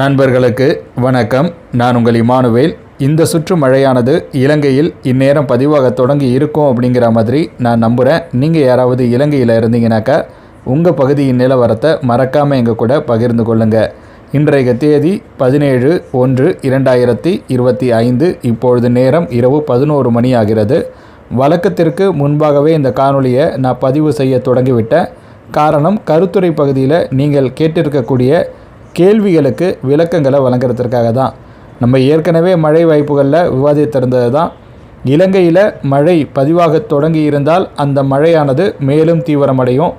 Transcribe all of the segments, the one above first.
நண்பர்களுக்கு வணக்கம். நான் உங்கள் இமானுவேல். இந்த சுற்று மழையானது இலங்கையில் இந்நேரம் பதிவாக தொடங்கி இருக்கும் அப்படிங்கிற மாதிரி நான் நம்புகிறேன் நீங்கள் யாராவது இலங்கையில் இருந்தீங்கனாக்கா உங்கள் பகுதியின் நிலவரத்தை மறக்காமல் எங்கள் கூட பகிர்ந்து கொள்ளுங்கள் இன்றைய தேதி பதினேழு ஒன்று இரண்டாயிரத்தி இருபத்தி ஐந்து. இப்பொழுது நேரம் இரவு பதினோரு மணி ஆகிறது. வழக்கத்திற்கு முன்பாகவே இந்த காணொலியை நான் பதிவு செய்ய தொடங்கிவிட்டேன். காரணம் கருத்துறை பகுதியில் நீங்கள் கேட்டிருக்கக்கூடிய கேள்விகளுக்கு விளக்கங்களை வழங்குறதுக்காக தான். நம்ம ஏற்கனவே மழை வாய்ப்புகளில் விவாதித்திருந்தது தான் இலங்கையில் மழை பதிவாக தொடங்கி இருந்தால் அந்த மழையானது மேலும் தீவிரமடையும்.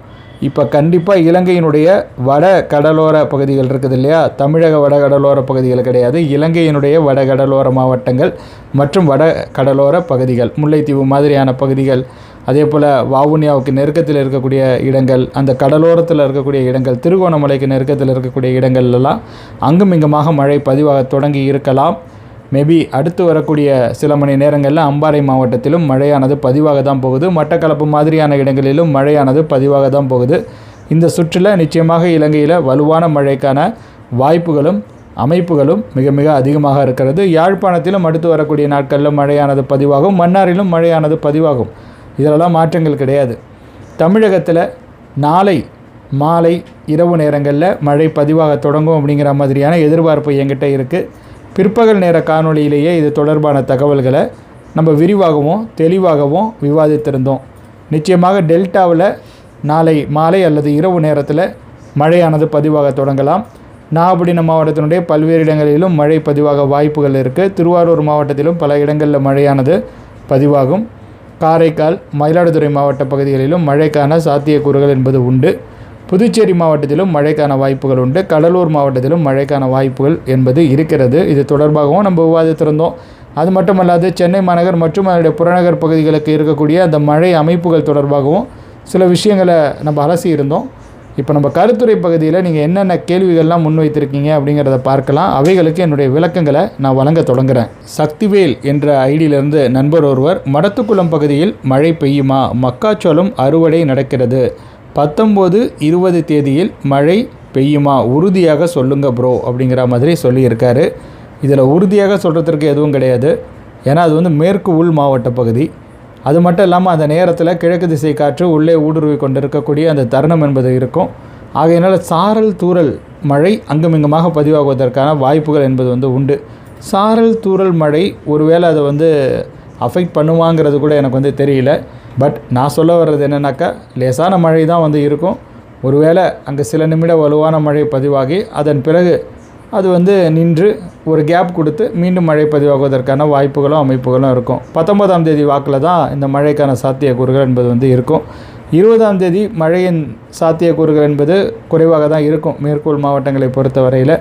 இப்போ கண்டிப்பாக இலங்கையினுடைய வட கடலோர பகுதிகள் இருக்குது இல்லையா? தமிழக வட கடலோர பகுதிகள் கிடையாது. இலங்கையினுடைய வட கடலோர மாவட்டங்கள் மற்றும் வட கடலோர பகுதிகள் முல்லைத்தீவு மாதிரியான பகுதிகள் அதே போல் வவுனியாவுக்கு நெருக்கத்தில் இருக்கக்கூடிய இடங்கள் அந்த கடலோரத்தில் இருக்கக்கூடிய இடங்கள் திருகோணமலைக்கு நெருக்கத்தில் இருக்கக்கூடிய இடங்கள்லாம் அங்கும் இங்குமாக மழை பதிவாக தொடங்கி இருக்கலாம். மேபி அடுத்து வரக்கூடிய சில மணி நேரங்களில் அம்பாறை மாவட்டத்திலும் மழையானது பதிவாக தான் போகுது. மட்டக்களப்பு மாதிரியான இடங்களிலும் மழையானது பதிவாக தான் போகுது. இந்த சுற்றில் நிச்சயமாக இலங்கையில் வலுவான மழைக்கான வாய்ப்புகளும் அமைப்புகளும் மிக மிக அதிகமாக இருக்கிறது. யாழ்ப்பாணத்திலும் அடுத்து வரக்கூடிய நாட்களில் மழையானது பதிவாகும். மன்னாரிலும் மழையானது பதிவாகும். இதிலெல்லாம் மாற்றங்கள் கிடையாது. தமிழகத்தில் நாளை மாலை இரவு நேரங்களில் மழை பதிவாக தொடங்கும் அப்படிங்கிற மாதிரியான எதிர்பார்ப்பு என்கிட்ட இருக்குது பிற்பகல் நேர காணொளியிலேயே இது தொடர்பான தகவல்களை நம்ம விரிவாகவும் தெளிவாகவும் விவாதித்திருந்தோம். நிச்சயமாக டெல்டாவில் நாளை மாலை அல்லது இரவு நேரத்தில் மழையானது பதிவாக தொடங்கலாம். நாகப்பட்டினம் மாவட்டத்தினுடைய பல்வேறு இடங்களிலும் மழை பதிவாக வாய்ப்புகள் இருக்குது திருவாரூர் மாவட்டத்திலும் பல இடங்களில் மழையானது பதிவாகும். காரைக்கால் மயிலாடுதுறை மாவட்ட பகுதிகளிலும் மழைக்கான சாத்தியக்கூறுகள் என்பது உண்டு. புதுச்சேரி மாவட்டத்திலும் மழைக்கான வாய்ப்புகள் உண்டு. கடலூர் மாவட்டத்திலும் மழைக்கான வாய்ப்புகள் என்பது இருக்கிறது. இது தொடர்பாகவும் நம்ம விவாதித்திருந்தோம். அது மட்டுமல்லாது சென்னை மாநகர் மற்றும் அதனுடைய புறநகர் பகுதிகளுக்கு இருக்கக்கூடிய அந்த மழை அமைப்புகள் தொடர்பாகவும் சில விஷயங்களை நம்ம அலசி இருந்தோம் இப்போ நம்ம கருத்துரை பகுதியில் நீங்கள் என்னென்ன கேள்விகள்லாம் முன்வைத்திருக்கீங்க அப்படிங்கிறத பார்க்கலாம். அவைகளுக்கு என்னுடைய விளக்கங்களை நான் வழங்க தொடங்குறேன். சக்திவேல் என்ற ஐடியிலிருந்து நண்பர் ஒருவர் மடத்துக்குளம் பகுதியில் மழை பெய்யுமா? மக்காச்சோளம் அறுவடை நடக்கிறது. பத்தொம்போது இருபது தேதியில் மழை பெய்யுமா? உறுதியாக சொல்லுங்க ப்ரோ அப்படிங்கிற மாதிரி சொல்லியிருக்காரு. இதில் உறுதியாக சொல்கிறதுக்கு எதுவும் கிடையாது. ஏன்னா அது வந்து மேற்கு உள் மாவட்ட பகுதி. அது மட்டும் இல்லாமல் அந்த நேரத்தில் கிழக்கு திசை காற்று உள்ளே ஊடுருவி கொண்டிருக்கக்கூடிய அந்த தருணம் என்பது இருக்கும். ஆகையினால் சாரல் தூரல் மழை அங்குமிங்குமாக பதிவாகுவதற்கான வாய்ப்புகள் என்பது வந்து உண்டு. சாரல் தூரல் மழை ஒருவேளை அதை வந்து அஃபெக்ட் பண்ணுவாங்கிறது கூட எனக்கு வந்து தெரியல. பட் நான் சொல்ல வர்றது என்னென்னாக்கா லேசான மழை தான் வந்து இருக்கும். ஒருவேளை அங்கே சில நிமிட வலுவான மழை பதிவாகி அதன் பிறகு அது வந்து நின்று ஒரு கேப் கொடுத்து மீண்டும் மழை பதிவாகுவதற்கான வாய்ப்புகளும் அமைப்புகளும் இருக்கும். பத்தொன்பதாம் தேதி வாக்கில் தான் இந்த மழைக்கான சாத்தியக்கூறுகள் என்பது வந்து இருக்கும். இருபதாம் தேதி மழையின் சாத்தியக்கூறுகள் என்பது குறைவாக தான் இருக்கும் மேற்கூல் மாவட்டங்களை பொறுத்த வரையில்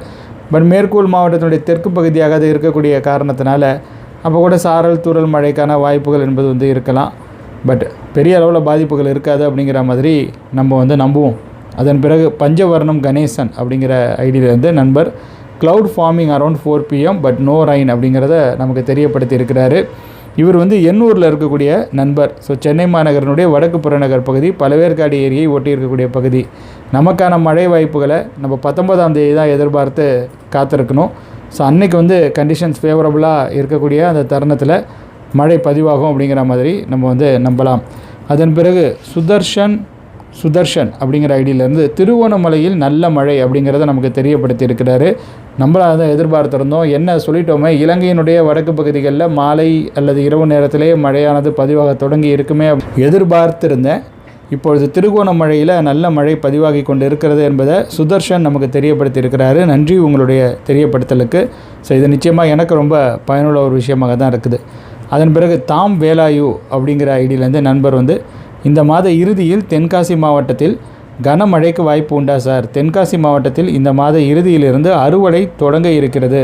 பட் மேற்கூல் மாவட்டத்தினுடைய தெற்கு பகுதியாக அது இருக்கக்கூடிய காரணத்தினால அப்போ கூட சாரல் தூரல் மழைக்கான வாய்ப்புகள் என்பது வந்து இருக்கலாம். பட் பெரிய அளவில் பாதிப்புகள் இருக்காது அப்படிங்கிற மாதிரி நம்ம வந்து நம்புவோம். அதன் பிறகு பஞ்சவர்ணம் கணேசன் அப்படிங்கிற ஐடியிலேருந்து நண்பர் cloud forming around four PM but no rain அப்படிங்கிறத நமக்கு தெரியப்படுத்தி இருக்கிறாரு இவர் வந்து எண்ணூரில் இருக்கக்கூடிய நண்பர். ஸோ சென்னை மாநகரனுடைய வடக்கு புறநகர் பகுதி பழவேற்காடு ஏரியை ஒட்டி இருக்கக்கூடிய பகுதி. நமக்கான மழை வாய்ப்புகளை நம்ம பத்தொன்பதாம் தேதி தான் எதிர்பார்த்து காத்திருக்கணும். ஸோ அன்னைக்கு வந்து கண்டிஷன்ஸ் ஃபேவரபுளாக இருக்கக்கூடிய அந்த தருணத்தில் மழை பதிவாகும் அப்படிங்கிற மாதிரி நம்ம வந்து நம்பலாம். அதன் பிறகு சுதர்ஷன் சுதர்ஷன் அப்படிங்கிற ஐடியிலேருந்து திருவோணமலையில் நல்ல மழை அப்படிங்கிறத நமக்கு தெரியப்படுத்தி இருக்கிறாரு தான் அதை எதிர்பார்த்திருந்தோம். என்ன சொல்லிட்டோமே? இலங்கையினுடைய வடக்கு பகுதிகளில் மாலை அல்லது இரவு நேரத்திலே மழையானது பதிவாக தொடங்கி இருக்குமே எதிர்பார்த்திருந்தேன். இப்பொழுது திருகோணமலையில் நல்ல மழை பதிவாகி கொண்டு இருக்கிறது என்பதை சுதர்ஷன் நமக்கு தெரியப்படுத்தியிருக்கிறாரு. நன்றி உங்களுடைய தெரியப்படுத்தலுக்கு. ஸோ இது நிச்சயமாக எனக்கு ரொம்ப பயனுள்ள ஒரு விஷயமாக தான் இருக்குது. அதன் பிறகு தாம் வேலாயு அப்படிங்கிற ஐடியிலேருந்து நண்பர் வந்து இந்த மாத இறுதியில் தென்காசி மாவட்டத்தில் கனமழைக்கு வாய்ப்பு உண்டா சார்? தென்காசி மாவட்டத்தில் இந்த மாத இறுதியிலிருந்து அறுவடை தொடங்க இருக்கிறது.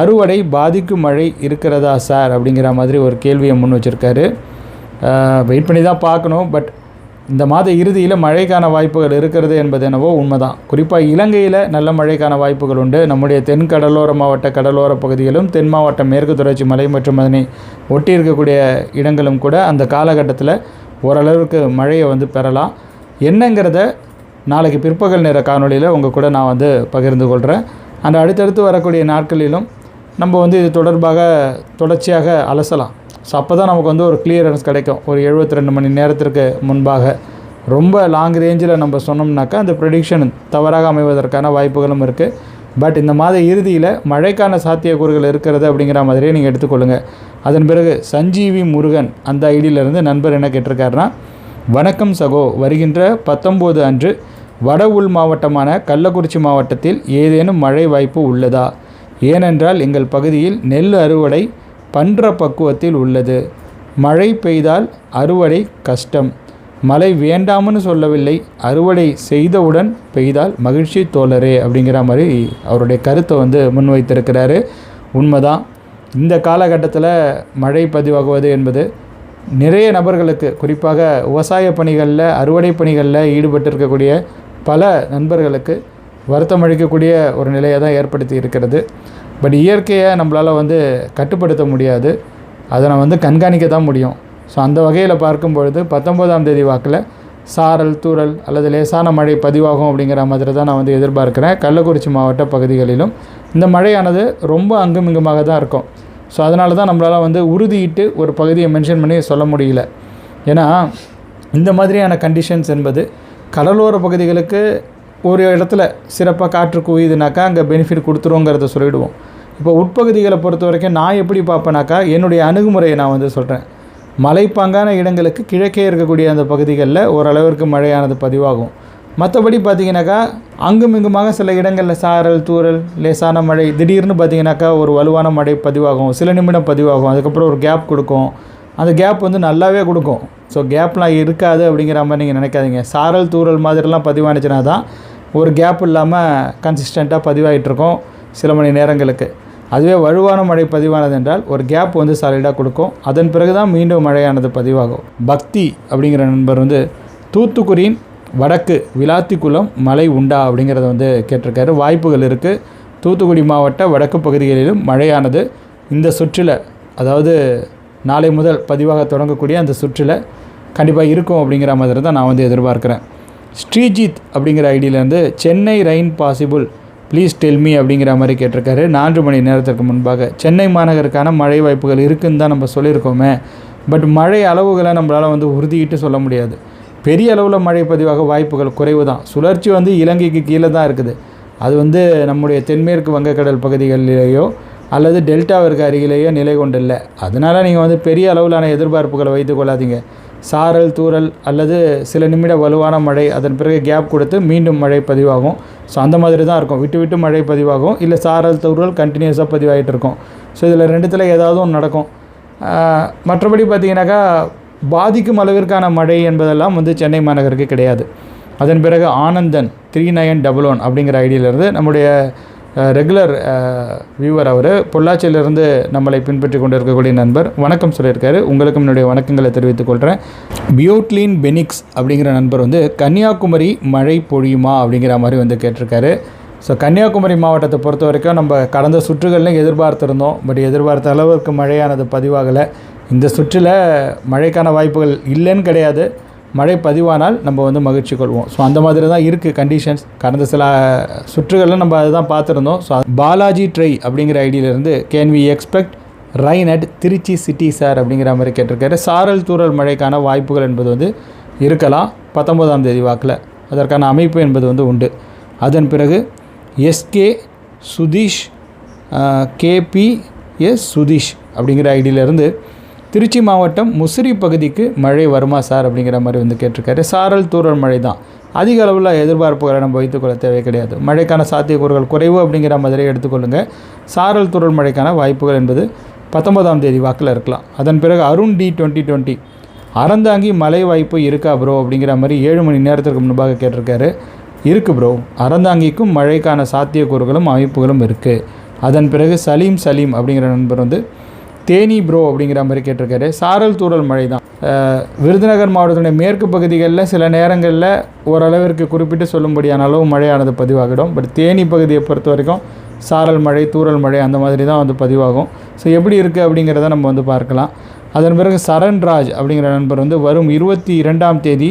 அறுவடை பாதிக்கும் மழை இருக்கிறதா சார்? அப்படிங்கிற மாதிரி ஒரு கேள்வியை முன் வச்சுருக்காரு. வெயிட் பண்ணி தான் பார்க்கணும். பட் இந்த மாத இறுதியில் மழைக்கான வாய்ப்புகள் இருக்கிறது என்பது என்னவோ உண்மைதான். குறிப்பாக இலங்கையில் நல்ல மழைக்கான வாய்ப்புகள் உண்டு. நம்முடைய தென் கடலோர மாவட்ட கடலோர பகுதிகளும் தென் மாவட்ட மேற்கு தொடர்ச்சி மலை மற்றும் அதனை ஒட்டி இருக்கக்கூடிய இடங்களும் கூட அந்த காலகட்டத்தில் ஓரளவுக்கு மழையை வந்து பெறலாம். என்னங்கிறத நாளைக்கு பிற்பகல் நேர காணொளியில் உங்கள் கூட நான் வந்து பகிர்ந்து கொள்கிறேன் அந்த அடுத்தடுத்து வரக்கூடிய நாட்களிலும் நம்ம வந்து இது தொடர்பாக தொடர்ச்சியாக அலசலாம். ஸோ அப்போ தான் நமக்கு வந்து ஒரு கிளியரன்ஸ் கிடைக்கும். ஒரு 72 ரெண்டு மணி நேரத்திற்கு முன்பாக. ரொம்ப லாங் ரேஞ்சில் நம்ம சொன்னோம்னாக்கா அந்த ப்ரெடிக்ஷன் தவறாக அமைவதற்கான வாய்ப்புகளும் இருக்குது பட் இந்த மாத இறுதியில் மழைக்கான சாத்தியக்கூறுகள் இருக்கிறது அப்படிங்கிற மாதிரியே நீங்கள் எடுத்துக்கொள்ளுங்கள் அதன் பிறகு சஞ்சீவி முருகன் அந்த ஐடியிலேருந்து நண்பர் என்ன கேட்டிருக்காருன்னா வணக்கம் சகோ. வருகின்ற பத்தொம்போது அன்று வட உள் மாவட்டமான கள்ளக்குறிச்சி மாவட்டத்தில் ஏதேனும் மழை வாய்ப்பு உள்ளதா? ஏனென்றால் எங்கள் பகுதியில் நெல் அறுவடை பன்ற பக்குவத்தில் உள்ளது. மழை பெய்தால் அறுவடை கஷ்டம். மழை வேண்டாம்னு சொல்லவில்லை அறுவடை செய்தவுடன் பெய்தால் மகிழ்ச்சி தோழரே அப்படிங்கிற மாதிரி அவருடைய கருத்தை வந்து முன்வைத்திருக்கிறாரு. உண்மைதான். இந்த காலகட்டத்தில் மழை பதிவாகுவது என்பது நிறைய நபர்களுக்கு குறிப்பாக விவசாய பணிகளில் அறுவடை பணிகளில் ஈடுபட்டிருக்கக்கூடிய பல நண்பர்களுக்கு வருத்தம் அளிக்கக்கூடிய ஒரு நிலையை தான் ஏற்படுத்தி இருக்கிறது. பட் இயற்கையை நம்மளால் வந்து கட்டுப்படுத்த முடியாது. அதை நம்ம வந்து கண்காணிக்க தான் முடியும். ஸோ அந்த வகையில் பார்க்கும் பொழுது பத்தொம்போதாம் தேதி வாக்கில் சாரல் தூரல் அல்லது லேசான மழை பதிவாகும் அப்படிங்கிற மாதிரி தான் நான் வந்து எதிர்பார்க்குறேன். கள்ளக்குறிச்சி மாவட்ட பகுதிகளிலும். இந்த மழையானது ரொம்ப அங்குமிங்குமாக தான் இருக்கும். ஸோ அதனால தான் நம்மளால் வந்து உறுதியிட்டு ஒரு பகுதியை மென்ஷன் பண்ணி சொல்ல முடியல. ஏன்னா இந்த மாதிரியான கண்டிஷன்ஸ் என்பது கடலோர பகுதிகளுக்கு ஒரு இடத்துல சிறப்பாக காற்று குவியுதுனாக்கா அங்கே பெனிஃபிட் கொடுத்துருவோங்கிறத சொல்லிவிடுவோம் இப்போ உட்பகுதிகளை பொறுத்த வரைக்கும் நான் எப்படி பார்ப்பேனாக்கா என்னுடைய அணுகுமுறையை நான் வந்து சொல்கிறேன் மலைப்பாங்கான இடங்களுக்கு கிழக்கே இருக்கக்கூடிய அந்த பகுதிகளில் ஓரளவிற்கு மழையானது பதிவாகும். மற்றபடி பார்த்தீங்கன்னாக்கா அங்கும் இங்குமாக சில இடங்களில் சாரல் தூரல் லேசான மழை திடீர்னு பார்த்தீங்கன்னாக்கா ஒரு வலுவான மழை பதிவாகும். சில நிமிடம் பதிவாகும். அதுக்கப்புறம் ஒரு கேப் கொடுக்கும். அந்த கேப் வந்து நல்லாவே கொடுக்கும். ஸோ கேப்லாம் இருக்காது அப்படிங்கிற மாதிரி நீங்கள் நினைக்காதீங்க. சாரல் தூரல் மாதிரிலாம் பதிவானுச்சுன்னா தான் ஒரு கேப் இல்லாமல் கன்சிஸ்டண்ட்டாக பதிவாகிட்டு இருக்கும் சில மணி நேரங்களுக்கு. அதுவே வலுவான மழை பதிவானது என்றால் ஒரு கேப் வந்து சாலிடாக கொடுக்கும். அதன் பிறகு தான் மீண்டும் மழையானது பதிவாகும். பக்தி அப்படிங்கிற நண்பர் வந்து தூத்துக்குடியின் வடக்கு விளாத்திக்குளம் மழை உண்டா அப்படிங்கிறத வந்து கேட்டிருக்காரு. வாய்ப்புகள் இருக்குது தூத்துக்குடி மாவட்ட வடக்கு பகுதிகளிலும் மழையானது இந்த சுற்றில் அதாவது நாளை முதல் பதிவாக தொடங்கக்கூடிய அந்த சுற்றில் கண்டிப்பாக இருக்கும் அப்படிங்கிற மாதிரி தான் நான் வந்து எதிர்பார்க்குறேன். ஸ்ரீஜித் அப்படிங்கிற ஐடியிலேருந்து Chennai rain possible please tell me அப்படிங்கிற மாதிரி கேட்டிருக்காரு. நான்கு மணி நேரத்திற்கு முன்பாக. சென்னை மாநகருக்கான மழை வாய்ப்புகள் இருக்குன்னு தான் நம்ம சொல்லியிருக்கோமே. பட் மழை அளவுகளை நம்மளால் வந்து உறுதியிட்டு சொல்ல முடியாது. பெரிய அளவில் மழை பதிவாக வாய்ப்புகள் குறைவு தான் சுழற்சி வந்து இலங்கைக்கு கீழே தான் இருக்குது. அது வந்து நம்முடைய தென்மேற்கு வங்கக்கடல் பகுதிகளிலேயோ அல்லது டெல்டாவிற்கு அருகிலேயோ நிலை கொண்டில்லை. அதனால் நீங்கள் வந்து பெரிய அளவிலான எதிர்பார்ப்புகளை வைத்துக்கொள்ளாதீங்க சாரல் தூறல் அல்லது சில நிமிட வலுவான மழை அதன் பிறகு கேப் கொடுத்து மீண்டும் மழை பதிவாகும். ஸோ அந்த மாதிரி தான் இருக்கும். விட்டு விட்டு மழை பதிவாகும். இல்லை சாரல் தூறல் கண்டினியூஸாக பதிவாகிட்டு இருக்கும். ஸோ இதில் ரெண்டுத்தில் ஏதாவது ஒன்று நடக்கும். மற்றபடி பார்த்தீங்கன்னாக்கா பாதிக்கும் அளவிற்கான மழை என்பதெல்லாம் வந்து சென்னை மாநகருக்கு கிடையாது. அதன் பிறகு Anandan three nine double one அப்படிங்கிற ஐடியிலேருந்து நம்முடைய ரெகுலர் வியூவர் அவர். பொள்ளாச்சியிலிருந்து நம்மளை பின்பற்றி கொண்டு இருக்கக்கூடிய நண்பர். வணக்கம் சொல்லியிருக்காரு. உங்களுக்கும் என்னுடைய வணக்கங்களை தெரிவித்துக் கொள்கிறேன் பியோட்லின் பெனிக்ஸ் அப்படிங்கிற நண்பர் வந்து கன்னியாகுமரி மழை பொழியுமா அப்படிங்கிற மாதிரி வந்து கேட்டிருக்காரு. ஸோ கன்னியாகுமரி மாவட்டத்தை பொறுத்த வரைக்கும் நம்ம கடந்த சுற்றுகள்லையும் எதிர்பார்த்துருந்தோம். பட் எதிர்பார்த்த அளவுக்கு மழையானது பதிவாகலை. இந்த சுற்றில் மழைக்கான வாய்ப்புகள் இல்லைன்னு கிடையாது. மழை பதிவானால் நம்ம வந்து மகிழ்ச்சி கொள்வோம். ஸோ அந்த மாதிரி தான் இருக்குது கண்டிஷன்ஸ் கடந்த சில சுற்றுகளில் நம்ம அதை தான் பார்த்துருந்தோம் ஸோ பாலாஜி ட்ரை அப்படிங்கிற ஐடியிலேருந்து can we expect rain at Trichy city sir அப்படிங்கிற மாதிரி கேட்டிருக்காரு. சாரல் தூரல் மழைக்கான வாய்ப்புகள் என்பது வந்து இருக்கலாம். பத்தொன்பதாம் தேதி வாக்கில். அதற்கான அமைப்பு என்பது வந்து உண்டு. அதன் பிறகு SK Sudheesh KP S Sudheesh அப்படிங்கிற ஐடியிலேருந்து திருச்சி மாவட்டம் முசிறி பகுதிக்கு மழை வருமா சார் அப்படிங்கிற மாதிரி வந்து கேட்டிருக்காரு. சாரல் தூரல் மழை தான். அதிக அளவில் எதிர்பார்ப்புகளை நம்ம வைத்துக்கொள்ள தேவை கிடையாது. மழைக்கான சாத்தியக்கூறுகள் குறைவு அப்படிங்கிற மாதிரி எடுத்துக்கொள்ளுங்கள் சாரல் தூரல் மழைக்கான வாய்ப்புகள் என்பது பத்தொன்பதாம் தேதி வாக்கில் இருக்கலாம். அதன் பிறகு Arun T twenty twenty. Aranthangi மழை வாய்ப்பு இருக்கா ப்ரோ அப்படிங்கிற மாதிரி ஏழு மணி நேரத்திற்கு முன்பாக கேட்டிருக்காரு. இருக்குது ப்ரோ அறந்தாங்கிக்கும் மழைக்கான சாத்தியக்கூறுகளும் அமைப்புகளும் இருக்குது அதன் பிறகு சலீம் சலீம் அப்படிங்கிற நண்பர் வந்து தேனி ப்ரோ அப்படிங்கிற மாதிரி கேட்டிருக்காரு. சாரல் தூரல் மழை தான். விருதுநகர் மாவட்டத்துடைய மேற்கு பகுதிகளில் சில நேரங்களில் ஓரளவிற்கு குறிப்பிட்டு சொல்லும்படியான அளவு மழையானது பதிவாகிடும். பட் தேனி பகுதியை பொறுத்த வரைக்கும் சாரல் மழை தூரல் மழை அந்த மாதிரி தான் வந்து பதிவாகும். ஸோ எப்படி இருக்குது அப்படிங்கிறத நம்ம வந்து பார்க்கலாம். அதன் பிறகு சரண்ராஜ் அப்படிங்கிற நண்பர் வந்து வரும் இருபத்தி இரண்டாம் தேதி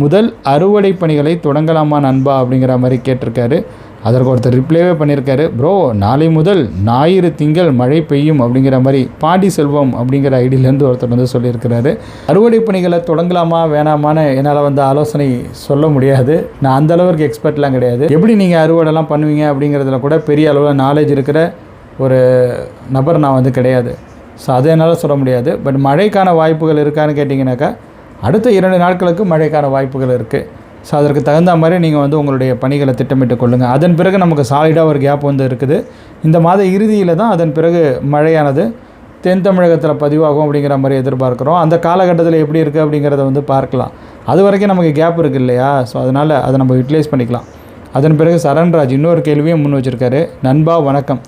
முதல் அறுவடை பணிகளை தொடங்கலாமா நண்பா அப்படிங்கிற மாதிரி கேட்டிருக்காரு. அதற்கு ஒருத்தர் ரிப்ளைவே பண்ணியிருக்காரு. ப்ரோ நாளை முதல் ஞாயிறு திங்கள் மழை பெய்யும் அப்படிங்கிற மாதிரி பாண்டி செல்வம் அப்படிங்கிற ஐடியிலேருந்து ஒருத்தர் வந்து சொல்லியிருக்கிறாரு. அறுவடை பணிகளை தொடங்கலாமா வேணாமான்னு என்னால் வந்து ஆலோசனை சொல்ல முடியாது. நான் அந்த அளவுக்கு எக்ஸ்பர்ட்லாம் கிடையாது. எப்படி நீங்கள் அறுவடைலாம் பண்ணுவீங்க? அப்படிங்கிறதுல கூட பெரிய அளவில் நாலேஜ் இருக்கிற ஒரு நபர் நான் வந்து கிடையாது. ஸோ அதை என்னால் சொல்ல முடியாது. பட் மழைக்கான வாய்ப்புகள் இருக்கான்னு கேட்டிங்கனாக்கா அடுத்த இரண்டு நாட்களுக்கு மழைக்கான வாய்ப்புகள் இருக்குது ஸோ அதற்கு தகுந்த மாதிரி நீங்கள் வந்து உங்களுடைய பணிகளை திட்டமிட்டு கொள்ளுங்கள் அதன் பிறகு நமக்கு சாலிடாக ஒரு கேப் வந்து இருக்குது. இந்த மாத இறுதியில் தான் அதன் பிறகு மழையானது. தென் தமிழகத்தில் பதிவாகும் அப்படிங்கிற மாதிரி எதிர்பார்க்குறோம். அந்த காலகட்டத்தில் எப்படி இருக்குது அப்படிங்கிறத வந்து பார்க்கலாம். அது வரைக்கும் நமக்கு கேப் இருக்குது இல்லையா? ஸோ அதனால் அதை நம்ம யூட்டிலைஸ் பண்ணிக்கலாம். அதன் பிறகு சரண்ராஜ் இன்னொரு கேள்வியும் முன் வச்சுருக்காரு. நண்பா வணக்கம்.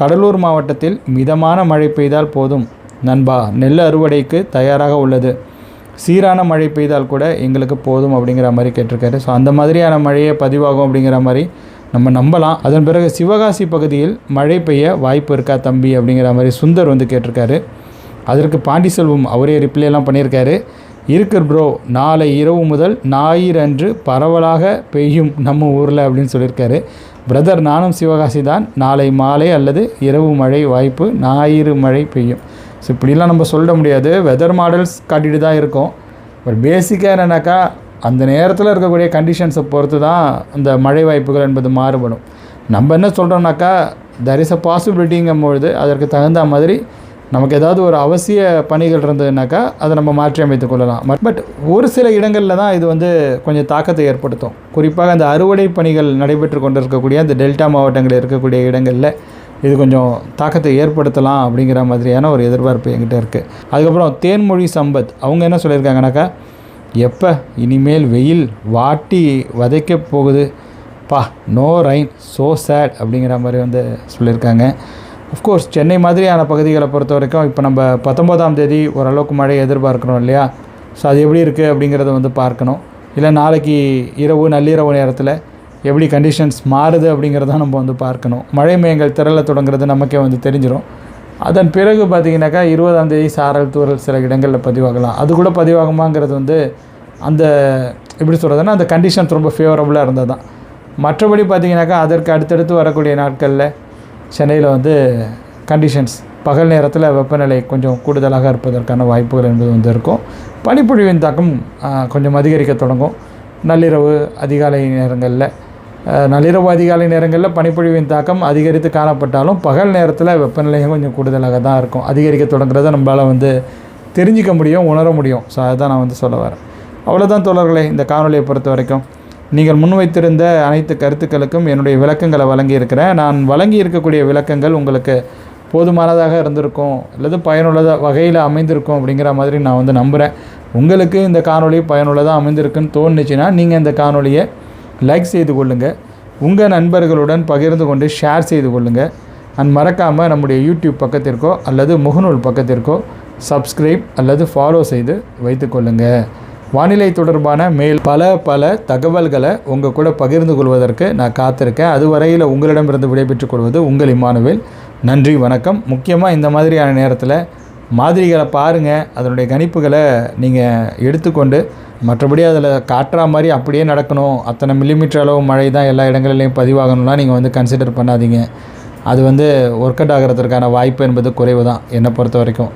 கடலூர் மாவட்டத்தில் மிதமான மழை பெய்தால் போதும். நண்பா நெல் அறுவடைக்கு தயாராக உள்ளது. சீரான மழை பெய்தால் கூட எங்களுக்கு போதும் அப்படிங்கிற மாதிரி கேட்டிருக்காரு. ஸோ அந்த மாதிரியான மழையே பதிவாகும் அப்படிங்கிற மாதிரி நம்ம நம்பலாம். அதன் பிறகு சிவகாசி பகுதியில் மழை பெய்ய வாய்ப்பு இருக்கா தம்பி அப்படிங்கிற மாதிரி சுந்தர் வந்து கேட்டிருக்காரு. அதற்கு பாண்டிசெல்வம் அவரே ரிப்ளைலாம் பண்ணியிருக்காரு. இருக்கர் ப்ரோ நாளை இரவு முதல் ஞாயிறு அன்று பரவலாக பெய்யும் நம்ம ஊரில் அப்படின்னு சொல்லியிருக்காரு. பிரதர் நானும் சிவகாசி தான் நாளை மாலை அல்லது இரவு மழை வாய்ப்பு ஞாயிறு மழை பெய்யும். ஸோ இப்படிலாம் நம்ம சொல்ல முடியாது. வெதர் மாடல்ஸ் காட்டிட்டு தான் இருக்கும். பட் பேசிக்காக என்னென்னாக்கா அந்த நேரத்தில் இருக்கக்கூடிய கண்டிஷன்ஸை பொறுத்து தான் அந்த மழை வாய்ப்புகள் என்பது மாறுபடும். நம்ம என்ன சொல்கிறோம்னாக்கா தெர் இஸ் அ பாசிபிலிட்டிங்கும் பொழுது அதற்கு தகுந்த மாதிரி நமக்கு ஏதாவது ஒரு அவசிய பணிகள் இருந்ததுனாக்கா அதை நம்ம மாற்றி அமைத்து கொள்ளலாம். பட் ஒரு சில இடங்களில் தான் இது வந்து கொஞ்சம் தாக்கத்தை ஏற்படுத்தும். குறிப்பாக அந்த அறுவடை பணிகள் நடைபெற்று கொண்டிருக்கக்கூடிய அந்த டெல்டா மாவட்டங்களில் இருக்கக்கூடிய இடங்களில் இது கொஞ்சம் தாக்கத்தை ஏற்படுத்தலாம் அப்படிங்கிற மாதிரியான ஒரு எதிர்பார்ப்பு என்கிட்ட இருக்குது அதுக்கப்புறம் தேன்மொழி சம்பத் அவங்க என்ன சொல்லியிருக்காங்கனாக்கா எப்போ இனிமேல் வெயில் வாட்டி வதைக்க போகுது? பா நோ ரைன் ஸோ சேட் அப்படிங்கிற மாதிரி வந்து சொல்லியிருக்காங்க. அஃப்கோர்ஸ் சென்னை மாதிரியான பகுதிகளை பொறுத்த வரைக்கும் இப்போ நம்ம பத்தொம்போதாம் தேதி ஓரளவுக்கு மழை எதிர்பார்க்குறோம் இல்லையா? ஸோ அது எப்படி இருக்குது அப்படிங்கிறத வந்து பார்க்கணும். இல்லை நாளைக்கு இரவு நள்ளிரவு நேரத்தில் எப்படி கண்டிஷன்ஸ் மாறுது அப்படிங்கிறத நம்ம வந்து பார்க்கணும். மழை மேகங்கள் திரள தொடங்குறது நமக்கே வந்து தெரிஞ்சிடும் அதன் பிறகு பார்த்தீங்கன்னாக்கா இருபதாம் தேதி சாரல் தூரல் சில இடங்களில் பதிவாகலாம். அது கூட பதிவாகுமாங்கிறது வந்து அந்த எப்படி சொல்கிறதுனா அந்த கண்டிஷன்ஸ் ரொம்ப ஃபேவரபுளாக இருந்தது தான் மற்றபடி பார்த்திங்கனாக்கா அதற்கு அடுத்தடுத்து வரக்கூடிய நாட்களில் சென்னையில் வந்து கண்டிஷன்ஸ் பகல் நேரத்தில் வெப்பநிலை கொஞ்சம் கூடுதலாக இருப்பதற்கான வாய்ப்புகள் என்பது வந்து இருக்கும். பனிப்பொழிவின் தாக்கம் கொஞ்சம் அதிகரிக்க தொடங்கும். நள்ளிரவு அதிகாலை நேரங்களில் நள்ளிரவு அதிகாலை நேரங்களில் பனிப்பொழிவின் தாக்கம் அதிகரித்து காணப்பட்டாலும் பகல் நேரத்தில் வெப்பநிலையும் கொஞ்சம் கூடுதலாக தான் இருக்கும். அதிகரிக்க தொடங்குறத நம்மளால் வந்து தெரிஞ்சிக்க முடியும் உணர முடியும். ஸோ அதுதான் நான் வந்து சொல்ல வரேன். அவ்வளோதான் தோழர்களே இந்த காணொலியை பொறுத்த வரைக்கும். நீங்கள் முன்வைத்திருந்த அனைத்து கருத்துக்களுக்கும் என்னுடைய விளக்கங்களை வழங்கியிருக்கிறேன். நான் வழங்கி இருக்கக்கூடிய விளக்கங்கள் உங்களுக்கு போதுமானதாக இருந்திருக்கும் அல்லது பயனுள்ளதாக வகையில் அமைந்திருக்கும் அப்படிங்கிற மாதிரி நான் வந்து நம்புகிறேன் உங்களுக்கு இந்த காணொலி பயனுள்ளதாக அமைந்திருக்குன்னு தோணுச்சுன்னா நீங்கள் இந்த காணொலியை லைக் செய்து கொள்ளுங்கள் உங்கள் நண்பர்களுடன் பகிர்ந்து கொண்டு ஷேர் செய்து கொள்ளுங்கள் அண்ட் மறக்காமல் நம்முடைய யூடியூப் பக்கத்திற்கோ அல்லது முகநூல் பக்கத்திற்கோ சப்ஸ்கிரைப் அல்லது ஃபாலோ செய்து வைத்துக்கொள்ளுங்கள் வானிலை தொடர்பான மேல் பல பல தகவல்களை உங்கள் கூட பகிர்ந்து கொள்வதற்கு நான் காத்திருக்கேன். அதுவரையில் உங்களிடமிருந்து விடைபெற்றுக் கொள்வது உங்கள் இமானுவேல். நன்றி வணக்கம். முக்கியமாக இந்த மாதிரியான நேரத்தில் மாதிரிகளை பாருங்கள் அதனுடைய கணிப்புகளை நீங்கள் எடுத்துக்கொண்டு மற்றபடி அதில் காட்டுற மாதிரி அப்படியே நடக்கணும். அத்தனை மில்லிமீட்டர் அளவு மழை தான் எல்லா இடங்களிலையும் பதிவாகணும்னா நீங்கள் வந்து கன்சிடர் பண்ணாதீங்க. அது வந்து ஒர்க் அவுட் ஆகிறதுக்கான வாய்ப்பு என்பது குறைவு தான் என்னை பொறுத்த வரைக்கும்.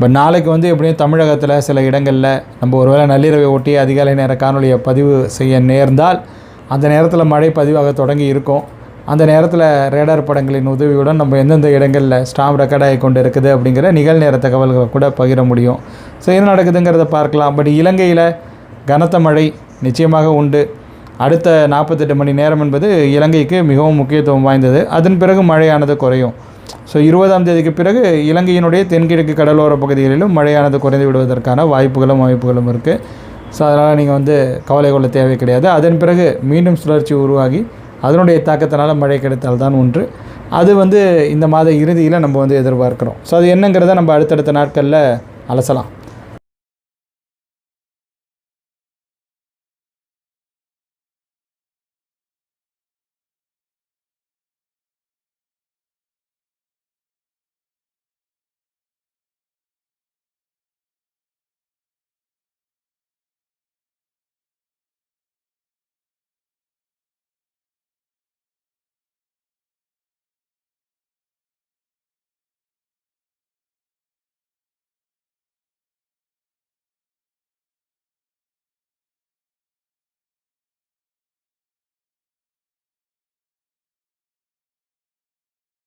பட் நாளைக்கு வந்து எப்படியும் தமிழகத்தில் சில இடங்களில் நம்ம ஒருவேளை நள்ளிரவை ஒட்டி அதிகாலை நேர காணொலியை பதிவு செய்ய நேர்ந்தால் அந்த நேரத்தில் மழை பதிவாக தொடங்கி இருக்கும். அந்த நேரத்தில் ரேடார் படங்களின் உதவியுடன் நம்ம எந்தெந்த இடங்களில் ஸ்டாம்ப் ரெக்கார்டாகி கொண்டு இருக்குது அப்படிங்கிற நிகழ்நேர தகவல்களை கூட பகிர முடியும். ஸோ என்ன நடக்குதுங்கிறத பார்க்கலாம். பட் இலங்கையில் கனத்த மழை நிச்சயமாக உண்டு. அடுத்த நாற்பத்தெட்டு மணி நேரம் என்பது இலங்கைக்கு மிகவும் முக்கியத்துவம் வாய்ந்தது. அதன் பிறகு மழையானது குறையும். ஸோ இருபதாம் தேதிக்கு பிறகு இலங்கையினுடைய தென்கிழக்கு கடலோர பகுதிகளிலும் மழையானது குறைந்து விடுவதற்கான வாய்ப்புகளும் அமைப்புகளும் இருக்குது ஸோ அதனால் நீங்கள் வந்து கவலை கொள்ள தேவை கிடையாது. அதன் பிறகு மீண்டும் சுழற்சி உருவாகி அதனுடைய தாக்கத்தினால மழை கிடைத்தால் தான் ஒன்று. அது வந்து இந்த மாத இறுதியில் நம்ம வந்து எதிர்பார்க்குறோம். ஸோ அது என்னங்கிறத நம்ம அடுத்தடுத்த நாட்களில் அலசலாம்.